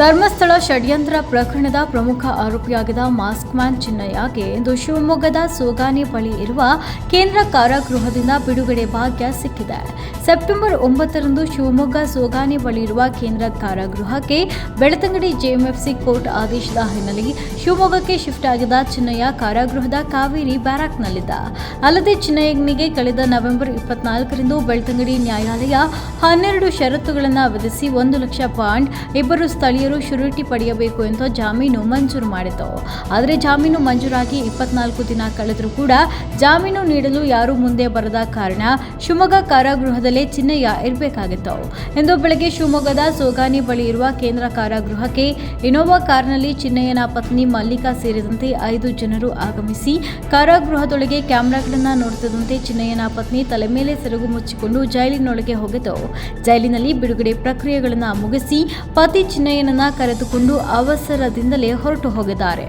ಧರ್ಮಸ್ಥಳ ಷಡ್ಯಂತ್ರ ಪ್ರಕರಣದ ಪ್ರಮುಖ ಆರೋಪಿಯಾಗಿದ್ದ ಮಾಸ್ಕ್ ಮ್ಯಾನ್ ಚಿನ್ನಯ್ಯಗೆ ಇಂದು ಶಿವಮೊಗ್ಗದ ಸೋಗಾನಿ ಬಳಿ ಇರುವ ಕೇಂದ್ರ ಕಾರಾಗೃಹದಿಂದ ಬಿಡುಗಡೆ ಭಾಗ್ಯ ಸಿಕ್ಕಿದೆ. ಸೆಪ್ಟೆಂಬರ್ ಒಂಬತ್ತರಂದು ಶಿವಮೊಗ್ಗ ಸೋಗಾನಿ ಬಳಿ ಇರುವ ಕೇಂದ್ರ ಕಾರಾಗೃಹಕ್ಕೆ ಬೆಳತಂಗಡಿ ಜೆಎಂಎಫ್ಸಿ ಕೋರ್ಟ್ ಆದೇಶದ ಹಿನ್ನೆಲೆ ಶಿವಮೊಗ್ಗಕ್ಕೆ ಶಿಫ್ಟ್ ಆಗಿದ್ದ ಚಿನ್ನಯ್ಯ ಕಾರಾಗೃಹದ ಕಾವೇರಿ ಬ್ಯಾರಾಕ್ನಲ್ಲಿದ್ದ. ಅಲ್ಲದೆ ಚಿನ್ನಯ್ಯನಿಗೆ ಕಳೆದ ನವೆಂಬರ್ ಇಪ್ಪತ್ನಾಲ್ಕರಂದು ಬೆಳ್ತಂಗಡಿ ನ್ಯಾಯಾಲಯ ಹನ್ನೆರಡು ಷರತ್ತುಗಳನ್ನು ವಿಧಿಸಿ ಒಂದು ಲಕ್ಷ ಪಾಯಿಂಟ್ ಇಬ್ಬರು ಸ್ಥಳೀಯರು ಶುರುಟಿ ಪಡೆಯಬೇಕು ಎಂದು ಜಾಮೀನು ಮಂಜೂರು ಮಾಡಿತು ಆದರೆ ಜಾಮೀನು ಮಂಜೂರಾಗಿ ಇಪ್ಪತ್ನಾಲ್ಕು ದಿನ ಕಳೆದರೂ ಕೂಡ ಜಾಮೀನು ನೀಡಲು ಯಾರೂ ಮುಂದೆ ಬರದ ಕಾರಣ ಶಿವಮೊಗ್ಗ ಕಾರಾಗೃಹದಲ್ಲೇ ಚಿನ್ನಯ್ಯ ಇರಬೇಕಾಗಿತ್ತು. ಇಂದು ಬೆಳಗ್ಗೆ ಶಿವಮೊಗ್ಗದ ಸೋಗಾನಿ ಬಳಿ ಇರುವ ಕೇಂದ್ರ ಕಾರಾಗೃಹಕ್ಕೆ ಇನೋವಾ ಕಾರ್ನಲ್ಲಿ ಚಿನ್ನಯ್ಯನ ಪತ್ನಿ ಮಲ್ಲಿಕಾ ಸೇರಿದಂತೆ ಐದು ಜನರು ಆಗಮಿಸಿ ಕಾರಾಗೃಹದೊಳಗೆ ಕ್ಯಾಮೆರಾಗಳನ್ನು ನೋಡುತ್ತಿದ್ದಂತೆ ಚಿನ್ನಯ್ಯನ ಪತ್ನಿ ತಲೆ ಮೇಲೆ ಸೆರಗು ಮುಚ್ಚಿಕೊಂಡು ಜೈಲಿನೊಳಗೆ ಹೋಗಿದ್ದವು ಜೈಲಿನಲ್ಲಿ ಬಿಡುಗಡೆ ಪ್ರಕ್ರಿಯೆಗಳನ್ನು ಮುಗಿಸಿ ಪತಿ ಚಿನ್ನಯ್ಯನನ್ನ ಕರೆದುಕೊಂಡು ಅವಸರದಿಂದಲೇ ಹೊರಟು ಹೋಗಿದ್ದಾರೆ.